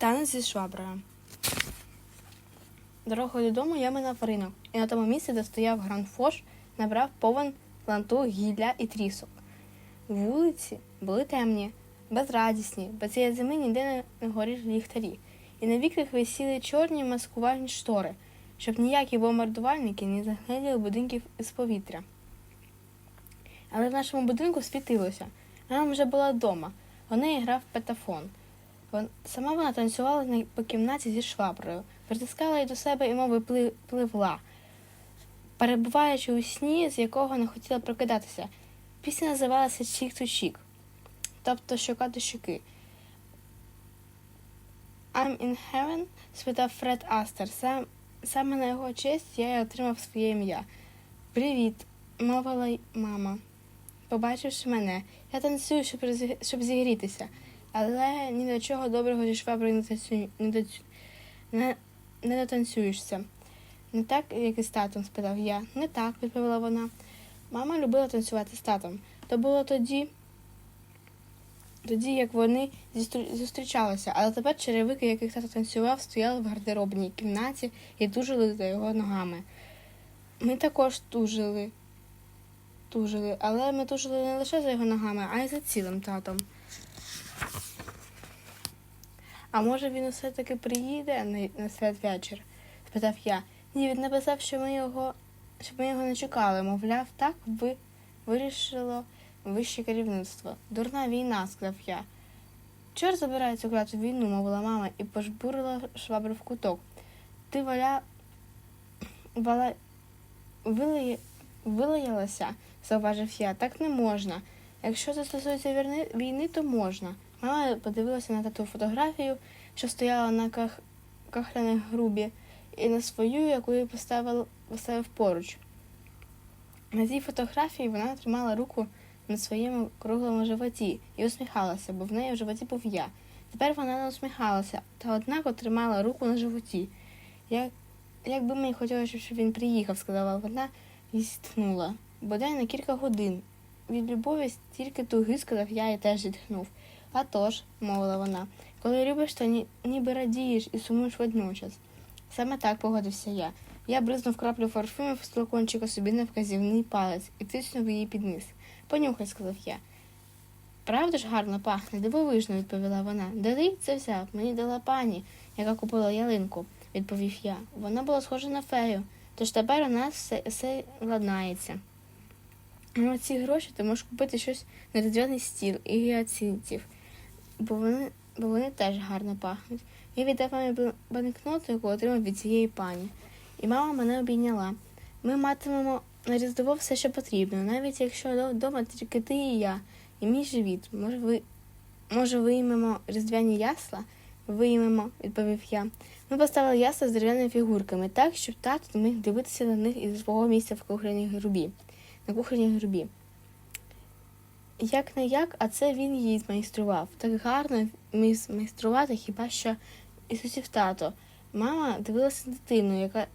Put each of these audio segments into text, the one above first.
Танець зі шваброю. Дорогою додому я минав ринок, і на тому місці, де стояв гранфош, набрав повен лантух гілля і трісок. Вулиці були темні, безрадісні, бо цієї зими ніде не горіли ліхтарі, і на вікнах висіли чорні маскувальні штори, щоб ніякі бомбардувальники не загляділи будинків із повітря. Але в нашому будинку світилося. Мама вже була вдома. У неї грав петафон. Сама вона танцювала по кімнаті зі шваброю, притискала її до себе і мови пливла, перебуваючи у сні, з якого не хотіла прокидатися. Пісня називалася Чік ту чік, тобто щока до щоки. I'm in heaven спитав Фред Астер. Сам, саме на його честь я й отримав своє ім'я. Привіт, мовила й мама. Побачивши мене, я танцюю, щоб, розі- щоб зігрітися, але ні до чого доброго зі шваброю не, танцю... не, доцю- не, не дотанцюєшся. Не так, як і з татом? спитав я. Не так, відповіла вона. Мама любила танцювати з татом. То було тоді, тоді як вони зустрічалися, але тепер черевики, яких тато танцював, стояли в гардеробній кімнаті і тужили за його ногами. Ми також тужили тужили, але ми тужили не лише за його ногами, а й за цілим татом. А може він усе таки приїде на, святвечір? спитав я. Ні, він написав, що ми його, щоб ми його не чекали. Мовляв, так ви вирішило вище керівництво. Дурна війна, сказав я. Чор забирає цю кляту війну, мовила мама, і пожбурила швабру в куток. Ти валя... вала... вилає... вилаялася, зауважив я. Так не можна. Якщо це стосується війни, то можна. Мама подивилася на тату фотографію, що стояла на ках... кахляних грубі, і на свою, яку я поставив, поставив поруч. На цій фотографії вона тримала руку на своєму круглому животі і усміхалася, бо в неї в животі був я. Тепер вона не усміхалася, та однако тримала руку на животі. Як, як би мені хотілося, щоб він приїхав, сказала вона і зітхнула. Бодай на кілька годин. Від любові стільки туги, сказав я і теж зітхнув. А тож, мовила вона, коли любиш, то ні, ніби радієш і сумуєш водночас. Саме так погодився я. Я бризнув краплю парфумів з флакончика собі на вказівний палець і тиснув її під низ. Понюхай, сказав я. Правда ж гарно пахне, дивовижно, відповіла вона. Де ти це взяв? Мені дала пані, яка купила ялинку, відповів я. Вона була схожа на фею, тож тепер у нас все, все ладнається. На ці гроші ти можеш купити щось на різдвяний стіл і гіацинтів, бо вони, бо вони теж гарно пахнуть. Я віддав мамі банкноту, яку отримав від цієї пані. І мама мене обійняла. Ми матимемо на Різдво все, що потрібно, навіть якщо вдома тільки ти і я, і мій живіт. Може, ви може виймемо різдвяні ясла? Виймемо, відповів я. Ми поставили ясла з дерев'яними фігурками так, щоб тато міг дивитися на них із свого місця в кухонній грубі. На кухонній грубі. Як не як, а це він її змайстрував. Так гарно міг змайструвати хіба що Ісусів тато. Мама дивилася на дитину, яка...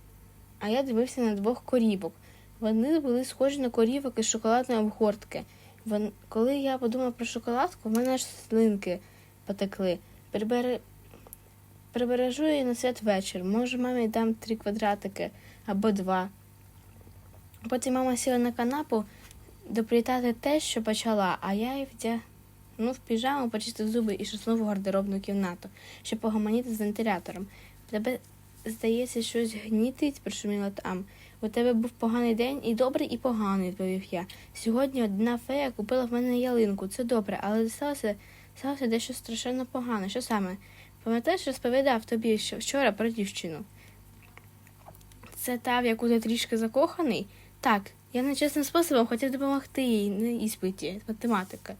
а я дивився на двох корівок. Вони були схожі на корівок із шоколадної обгортки. Вон... Коли я подумав про шоколадку, в мене аж слинки потекли. Прибери... Прибережу її на святвечір. Може, мамі дам три квадратики або два. Потім мама сіла на канапу доплітати те, що почала, а я й вдягнув піжаму, почистив зуби і шуснув у гардеробну кімнату, щоб погомоніти з вентилятором. Тебе, здається, щось гнітить, прошуміла там. У тебе був поганий день і добрий, і поганий, відповів я. Сьогодні одна фея купила в мене ялинку. Це добре, але сталося, сталося дещо страшенно погане. Що саме? Пам'ятаєш, розповідав тобі що вчора про дівчину? Це та, в яку ти трішки закоханий? Так, я нечесним способом хотів допомогти їй на іспиті з математики.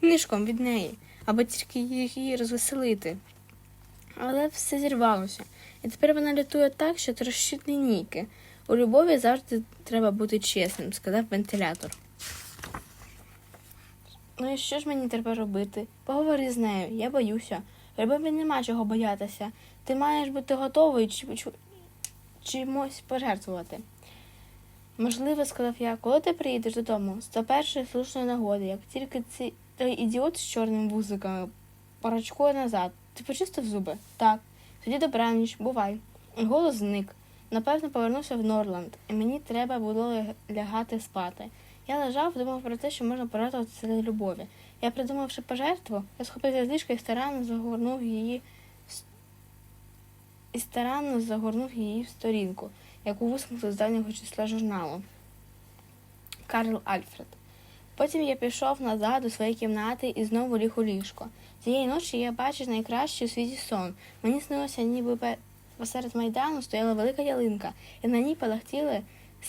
Книжком від неї, аби тільки її розвеселити. Але все зірвалося. І тепер вона лютує так, що трощить лінійки. У любові завжди треба бути чесним, сказав вентилятор. Ну і що ж мені треба робити? Поговори з нею, я боюся. Любові нема чого боятися. Ти маєш бути готовий чи, чи, чимось пожертвувати. Можливо, сказав я, коли ти приїдеш додому, з до першої слушної нагоди, як тільки цей той ідіот з чорними вузиками порачкує назад, Ти почистив зуби? Так. Тоді добраніч, бувай. Голос зник. Напевно, повернувся в Норланд, і мені треба було лягати спати. Я лежав, думав про те, що можна порадуватися для любові. Я придумавши пожертву, я схопився з ліжка і старанно загорнув її і старанно загорнув її в сторінку, яку висмикли з давнього числа журналу. Карл Альфред. Потім я пішов назад до своєї кімнати і знову ліг у ліжко. Цієї ночі я бачив найкращий у світі сон. Мені снилося, ніби посеред майдану стояла велика ялинка, і на ній палахтіли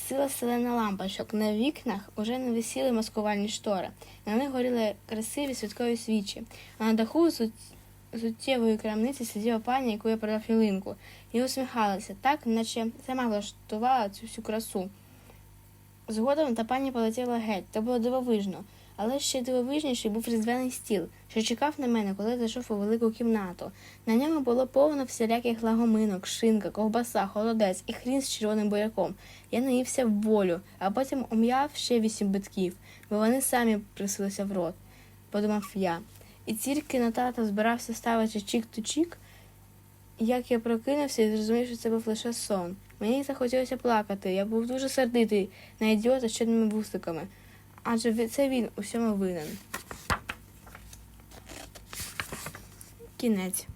сила селена лампочок. На вікнах уже не висіли маскувальні штори. На них горіли красиві святкові свічі. А на даху суттєвої крамниці сиділа пані, яку я продав ялинку, і усміхалася, так, наче сама влаштувала цю всю красу. Згодом та пані полетіла геть, це було дивовижно. Але ще дивовижніший був різдвяний стіл, що чекав на мене, коли зайшов у велику кімнату. На ньому було повно всіляких лагоминок, шинка, ковбаса, холодець і хрін з червоним буряком. Я наївся в волю, а потім ум'яв ще вісім битків, бо вони самі просилися в рот, подумав я. І тільки на тата збирався ставити чік-то-чік, як я прокинувся і зрозумів, що це був лише сон. Мені захотілося плакати. Я був дуже сердитий на ідіота з чорними вусиками. Адже це він усьому винен. Кінець.